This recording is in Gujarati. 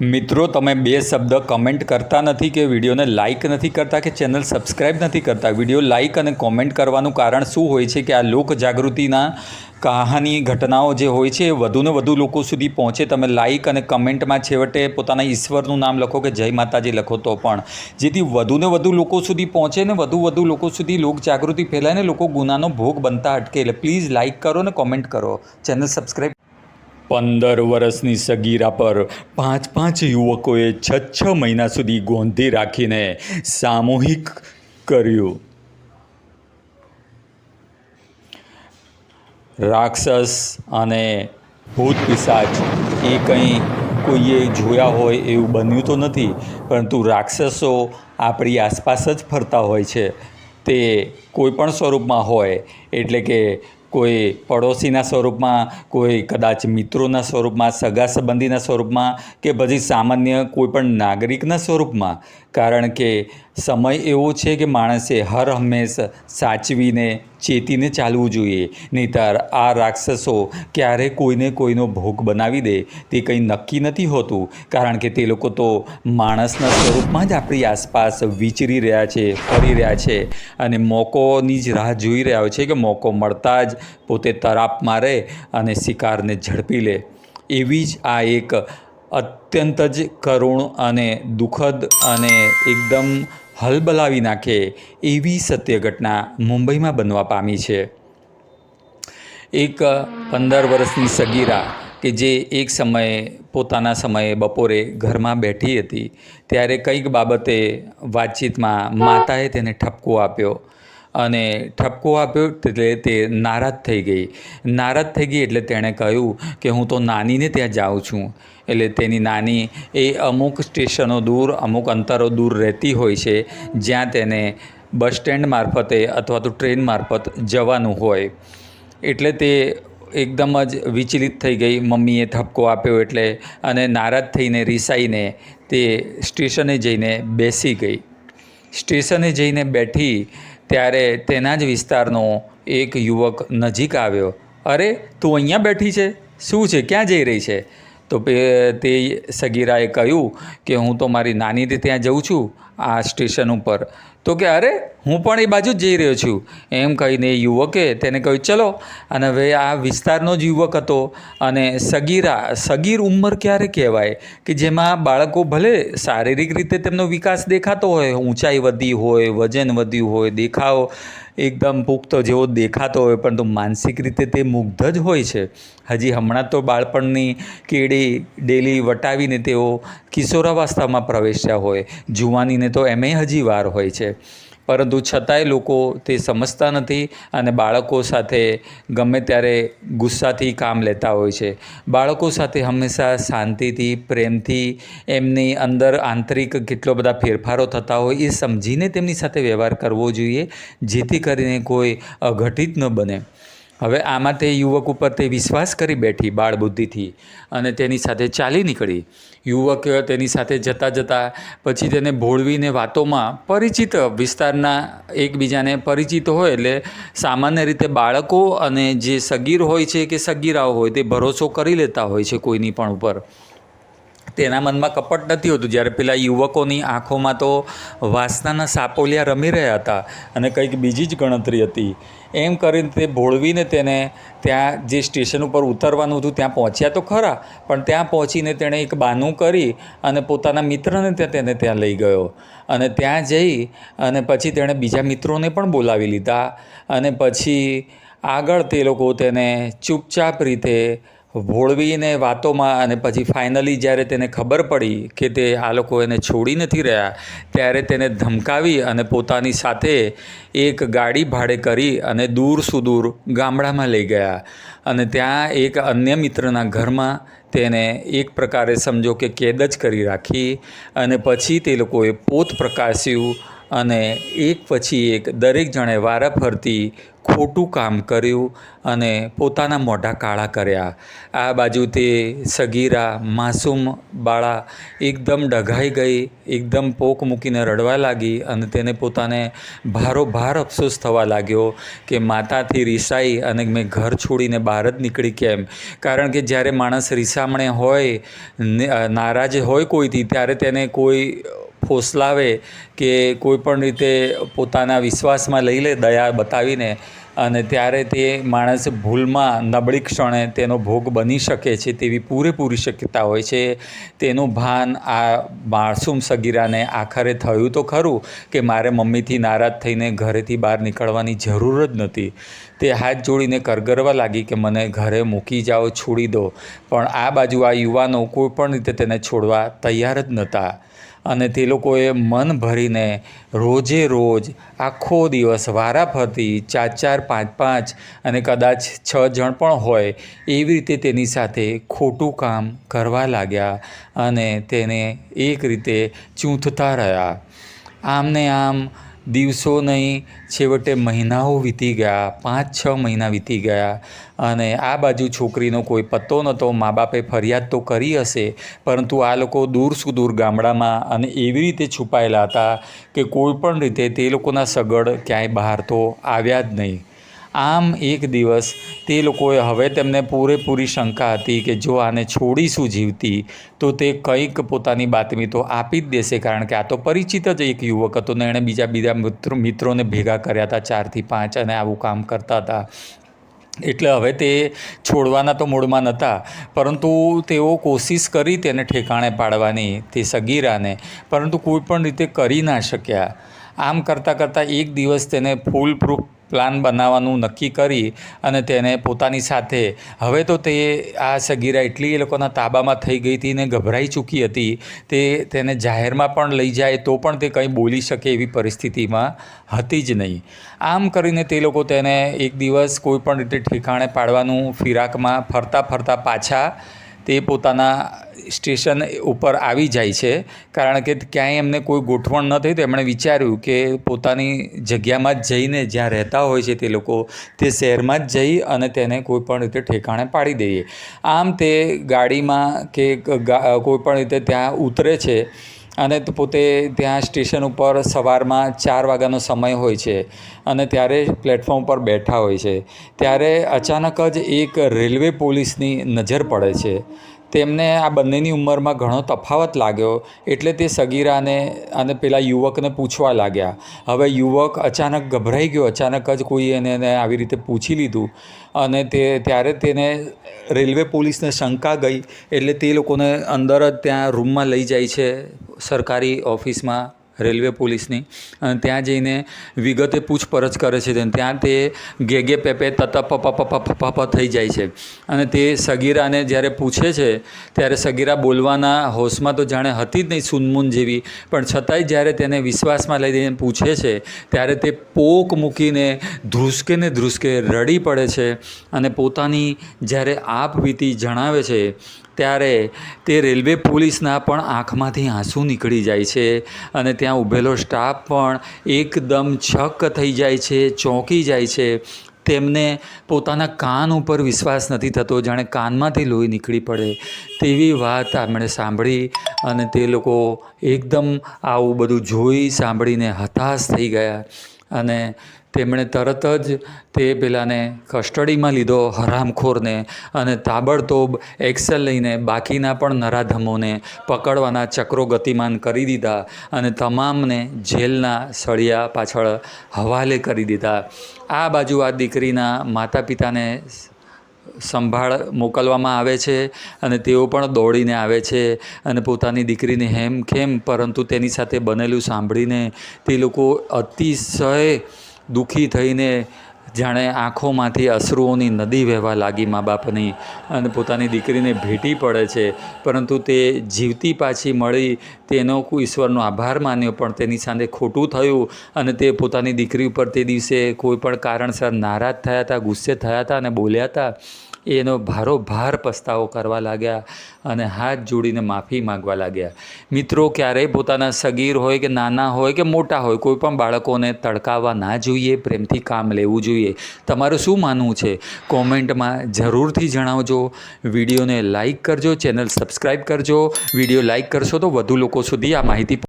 મિત્રો, તમે બે શબ્દ કમેન્ટ કરતા નથી કે વિડીયોને લાઇક નથી કરતા કે ચેનલ સબસ્ક્રાઇબ નથી કરતા? વીડિયો લાઇક અને કોમેન્ટ કરવાનું કારણ શું હોય છે કે આ લોક જાગૃતિના કહાની, ઘટનાઓ જે હોય છે, એ વધુને વધુ લોકો સુધી પહોંચે? તમે લાઇક અને કમેન્ટમાં છેવટે પોતાના ઈશ્વરનું નામ લખો કે જય માતાજી લખો તો પણ. જેથી વધુને વધુ લોકો સુધી પહોંચે ને વધુ વધુ લોકો સુધી લોક જાગૃતિ ફેલાય ને લોકો ગુનાનો ભોગ બનતા અટકે. એટલે પ્લીઝ લાઇક કરો ને કોમેન્ટ કરો. ચેનલ સબસ્ક્રાઇબ પંદર વર્ષની સગીરા પર પાંચ પાંચ યુવકોએ છ છ મહિના સુધી ગોંધી રાખીને સામૂહિક કર્યું. રાક્ષસ અને ભૂત પિશાચ એ કંઈ કોઈએ જોયા હોય એવું બન્યું તો નથી, પરંતુ રાક્ષસો આપણી આસપાસ જ ફરતા હોય છે. તે કોઈ પણ સ્વરૂપમાં હોય, એટલે કે કોઈ પડોશીના સ્વરૂપમાં, કોઈ કદાચ મિત્રોના સ્વરૂપમાં, સગા સંબંધીના સ્વરૂપમાં કે પછી સામાન્ય કોઈ પણ નાગરિકના સ્વરૂપમાં? કારણ કે સમય એવો છે કે માણસે હર હંમેશ સાચવીને ચેતીને ચાલવું જોઈએ. નહીંતર આ રાક્ષસો ક્યારે કોઈને કોઈનો ભોગ બનાવી દે તે કંઈ નક્કી નથી હોતું. કારણ કે તે લોકો તો માણસના સ્વરૂપમાં જ આપણી આસપાસ વિચરી રહ્યા છે, ફરી રહ્યા છે. અને મોકોની જ રાહ જોઈ રહ્યા હોય છે કે મોકો મળતા જ પોતે તરાપ મારે અને શિકારને ઝડપી લે. એવી જ આ એક અત્યંત જ કરુણ અને દુઃખદ અને એકદમ હલબલાવી નાખે એવી સત્ય ઘટના મુંબઈમાં બનવા પામી છે. એક પંદર વર્ષની સગીરા કે જે એક સમયે, પોતાના સમયે બપોરે ઘરમાં બેઠી હતી, ત્યારે કંઈક બાબતે વાતચીતમાં માતાએ તેને ઠપકો આપ્યો. અને ઠપકો આપ્યો એટલે તે નારાજ થઈ ગઈ. નારાજ થઈ ગઈ એટલે તેણે કહ્યું કે હું તો નાનીને ત્યાં જાઉં છું. એટલે તેની નાની એ અમુક સ્ટેશનો દૂર, અમુક અંતરો દૂર રહેતી હોય છે, જ્યાં તેને બસ સ્ટેન્ડ મારફતે અથવા તો ટ્રેન મારફત જવાનું હોય. એટલે તે એકદમ જ વિચલિત થઈ ગઈ. મમ્મીએ ઠપકો આપ્યો એટલે અને નારાજ થઈને રિસાઈને તે સ્ટેશને જઈને બેસી ગઈ. સ્ટેશને જઈને બેઠી ત્યારે તેના જ વિસ્તારનો એક યુવક નજીક આવ્યો. અરે, તું અહીંયા બેઠી છે? શું છે? ક્યાં જઈ રહી છે? તો તે સગીરાએ કહ્યું કે, હું તો મારી નાનીને ત્યાં જઉં છું, આ સ્ટેશન ઉપર. તો કે, અરે હું પણ એ બાજુ જ જઈ રહ્યો છું. એમ કહીને યુવકે તેને કહ્યું, ચલો. અને હવે આ વિસ્તારનો જ યુવક હતો અને સગીરા, સગીર ઉંમર ક્યારે કહેવાય? કે જેમાં બાળકો ભલે શારીરિક રીતે તેમનો વિકાસ દેખાતો હોય, ઊંચાઈ વધી હોય, વજન વધ્યું હોય, દેખાવ એકદમ પુખ્ત જેવો દેખાતો હોય, પરંતુ માનસિક રીતે તે મુગ્ધ જ હોય છે. હજી હમણાં તો બાળપણની કેડી ડેલી વટાવીને તેઓ કિશોરાવસ્થામાં પ્રવેશ્યા હોય. જુવાનીને તો એમેય હજી વાર હોય છે. પરંતુ છતાંય લોકો તે સમજતા નથી અને બાળકો સાથે ગમે ત્યારે ગુસ્સાથી કામ લેતા હોય છે. બાળકો સાથે હંમેશા શાંતિથી, પ્રેમથી, એમની અંદર આંતરિક કેટલો બધા ફેરફારો થતા હોય એ સમજીને તેમની સાથે વ્યવહાર કરવો જોઈએ, જેથી કરીને કોઈ અઘટિત ન બને. હવે આમાં તે યુવક ઉપર તે વિશ્વાસ કરી બેઠી બાળ બુદ્ધિથી અને તેની સાથે ચાલી નીકળી. યુવક તેની સાથે જતાં જતાં પછી તેને ભોળવીને વાતોમાં પરિચિત વિસ્તારના એકબીજાને પરિચિત હોય એટલે સામાન્ય રીતે બાળકો અને જે સગીર હોય છે કે સગીરાઓ હોય તે ભરોસો કરી લેતા હોય છે કોઈની પણ ઉપર. તેના મનમાં કપટ નથી હોતું. જ્યારે પેલા યુવકોની આંખોમાં તો વાસનાના સાપોલિયા રમી રહ્યા હતા અને કંઈક બીજી જ ગણતરી હતી. એમ કરીને તે ભોળવીને તેને ત્યાં જે સ્ટેશન ઉપર ઉતરવાનું હતું, ત્યાં પહોંચ્યા તો ખરા, પણ ત્યાં પહોંચીને તેણે એક બાનું કરી અને પોતાના મિત્રને ત્યાં તેને ત્યાં લઈ ગયો. અને ત્યાં જઈ અને પછી તેણે બીજા મિત્રોને પણ બોલાવી લીધા અને પછી આગળ તે લોકો તેને ચૂપચાપ રીતે ભોળવીને વાતોમાં અને પછી ફાઇનલી જ્યારે તેને ખબર પડી કે તે આ લોકો એને છોડી નથી રહ્યા, ત્યારે તેને ધમકાવી અને પોતાની સાથે એક ગાડી ભાડે કરી અને દૂર સુદૂર ગામડામાં લઈ ગયા. અને ત્યાં એક અન્ય મિત્રના ઘરમાં તેને એક પ્રકારે સમજો કે કેદ જ કરી રાખી અને પછી તે લોકોએ પોત પ્રકાશ્યું અને એક પછી એક દરેક જણે વારાફરતી ખોટું કામ કર્યું અને પોતાના મોઢા કાળા કર્યા. આ બાજુ તે સગીરા, માસૂમ બાળા એકદમ ડઘાઈ ગઈ, એકદમ પોક મૂકીને રડવા લાગી અને તેને પોતાને ભારોભાર અફસોસ થવા લાગ્યો કે માતાથી રિસાઈ અને મેં ઘર છોડીને બહાર જ નીકળી કેમ? કારણ કે જ્યારે માણસ રિસામણે હોય નારાજ હોય કોઈથી, ત્યારે તેને કોઈ ફોસલાવે કે કોઈપણ રીતે પોતાના વિશ્વાસમાં લઈ લે દયા બતાવીને અને ત્યારે તે માણસ ભૂલમાં નબળી ક્ષણે તેનો ભોગ બની શકે છે તેવી પૂરેપૂરી શક્યતા હોય છે. તેનું ભાન આ માસૂમ સગીરાને આખરે થયું તો ખરું કે મારે મમ્મીથી નારાજ થઈને ઘરેથી બહાર નીકળવાની જરૂર જ નથી. તે હાથ જોડીને કરગરવા લાગી કે મને ઘરે મૂકી જાઓ, છોડી દો. પણ આ બાજુ આ યુવાનો કોઈ પણ રીતે તેને છોડવા તૈયાર જ નહોતા. અને તે લોકોએ મન ભરીને રોજે રોજ આખો દિવસ વારાફરતી ચાર ચાર પાંચ પાંચ અને કદાચ છ જણ પણ હોય એવી રીતે તેની સાથે ખોટું કામ કરવા લાગ્યા અને તેને એક રીતે ચૂંથતા રહ્યા. આમને આમ દિવસો નહીં, છેવટે મહિનાઓ વીતી ગયા, પાંચ, છ મહિના વીતી ગયા અને આ બાજુ છોકરીનો કોઈ પત્તો નહોતો મા બાપે ફરિયાદ તો કરી હશે, પરંતુ આ લોકો દૂર સુદૂર ગામડામાં અને એવી રીતે છુપાયેલા હતા કે કોઈ પણ રીતે તે લોકોના સગડ ક્યાંય બહાર તો આવ્યા જ નહીં. આમ એક દિવસ તે લોકોએ હવે તેમને પૂરેપૂરી શંકા હતી કે જો આને છોડીશું જીવતી, તો તે કંઈક પોતાની બાતમી તો આપી જ દેશે, કારણ કે આ તો પરિચિત જ એક યુવક હતો ને એણે બીજા બીજા મિત્રો, મિત્રોને ભેગા કર્યા હતા ચારથી પાંચ અને આવું કામ કરતા હતા. એટલે હવે તે છોડવાના તો મૂડમાં નહોતા, પરંતુ તેઓ કોશિશ કરી તેને ઠેકાણે પાડવાની, તે સગીરાને, પરંતુ કોઈ પણ રીતે કરી ના શક્યા. આમ કરતાં કરતાં એક દિવસ તેને ફૂલ પ્રૂફ પ્લાન બનાવવાનું નક્કી કરી અને તેને પોતાની સાથે. હવે તો તે આ સગીરા એટલી એ લોકોના તાબામાં થઈ ગઈ હતી ને ગભરાઈ ચૂકી હતી. તે તેને જાહેરમાં પણ લઈ જાય તો પણ તે કંઈ બોલી શકે એવી પરિસ્થિતિમાં હતી જ નહીં. આમ કરીને તે લોકો તેને એક દિવસ કોઈ પણ રીતે ઠેકાણે પાડવાનું ફિરાકમાં ફરતા ફરતા પાછા તે પોતાના સ્ટેશન ઉપર આવી જાય છે. કારણ કે ક્યાંય એમને કોઈ ગોઠવણ ન થઈ તો એમણે વિચાર્યું કે પોતાની જગ્યામાં જ જઈને જ્યાં રહેતા હોય છે તે લોકો તે શહેરમાં જ જઈ અને તેને કોઈ પણ રીતે ઠેકાણે પાડી દઈએ. આમ તે ગાડીમાં કે કોઈ પણ રીતે ત્યાં ઉતરે છે અને પોતે ત્યાં સ્ટેશન ઉપર સવારમાં ચાર વાગ્યાનો સમય હોય છે અને ત્યારે પ્લેટફોર્મ પર બેઠા હોય છે. ત્યારે અચાનક જ એક રેલવે પોલીસની નજર પડે છે. તેમને આ બંનેની ઉંમરમાં ઘણો તફાવત લાગ્યો એટલે તે સગીરાને અને પેલા યુવકને પૂછવા લાગ્યા. હવે યુવક અચાનક ગભરાઈ ગયો, અચાનક જ કોઈ એને આવી રીતે પૂછી લીધું અને તે ત્યારે તેને રેલવે પોલીસને શંકા ગઈ એટલે તે લોકોને અંદર જ ત્યાં રૂમમાં લઈ જાય છે સરકારી ઓફિસમાં. રેલવે પોલીસની. અને ત્યાં જઈને વિગતે પૂછપરછ કરે છે ત્યાં તે ગેગે પેપે તત પ પ પ પ પ થઈ જાય છે. અને તે સગીરાને જ્યારે પૂછે છે, ત્યારે સગીરા બોલવાના હોશમાં તો જાણે હતી જ નહીં સુનમુન જેવી. પણ છતાંય જ્યારે તેને વિશ્વાસમાં લઈ જઈને પૂછે છે, ત્યારે તે પોક મૂકીને ધ્રુસકે ને ધ્રુસકે રડી પડે છે અને પોતાની જ્યારે આપવીતી જણાવે છે ત્યારે તે રેલવે પોલીસના પણ આંખમાંથી આંસુ નીકળી જાય છે અને ત્યાં ઊભેલો સ્ટાફ પણ એકદમ છક થઈ જાય છે, ચોંકી જાય છે. તેમને પોતાના કાન ઉપર વિશ્વાસ નથી થતો, જાણે કાનમાંથી લોહી નીકળી પડે. તેવી વાત આપણે સાંભળી અને તે લોકો એકદમ આવું બધું જોઈ સાંભળીને હતાશ થઈ ગયા અને તેમણે તરત જ તે પેલાને કસ્ટડીમાં લીધો હરામખોરને અને તાબડતોબ એક્સેલ લઈને બાકીના પણ નરાધમોને પકડવાના ચક્રો ગતિમાન કરી દીધા અને તમામને જેલના સળિયા પાછળ હવાલે કરી દીધા. આ બાજુ આ દીકરીના માતા પિતાને સંભાળ મોકલવામાં આવે છે અને તેઓ પણ દોડીને આવે છે અને પોતાની દીકરીને હેમખેમ પરંતુ તેની સાથે બનેલું સાંભળીને તે લોકો અતિશય દુઃખી થઈને જાણે આંખોમાંથી અશ્રુઓની નદી વહેવા લાગી મા બાપની અને પોતાની દીકરીને ભેટી પડે છે. પરંતુ તે જીવતી પાછી મળી, તેનો ઈશ્વરનો આભાર માન્યો, પણ તેની સાથે ખોટું થયું અને તે પોતાની દીકરી ઉપર તે દિવસે કોઈ પણ કારણસર નારાજ થયા હતા, ગુસ્સે થયા હતા અને બોલ્યા હતા. એનો ભારોભાર પસ્તાવો કરવા લાગ્યા અને હાથ જોડીને માફી માગવા લાગ્યા. મિત્રો, ક્યારેય પોતાના સગીર હોય કે નાના હોય કે મોટા હોય, કોઈ પણ બાળકોને તડકાવવા ના જોઈએ, પ્રેમથી કામ લેવું જોઈએ. તમારું શું માનવું છે? કોમેન્ટમાં જરૂરથી જણાવજો. વિડીયોને લાઈક કરજો, ચેનલ સબસ્ક્રાઈબ કરજો. વીડિયો લાઈક કરશો તો વધુ લોકો સુધી આ માહિતી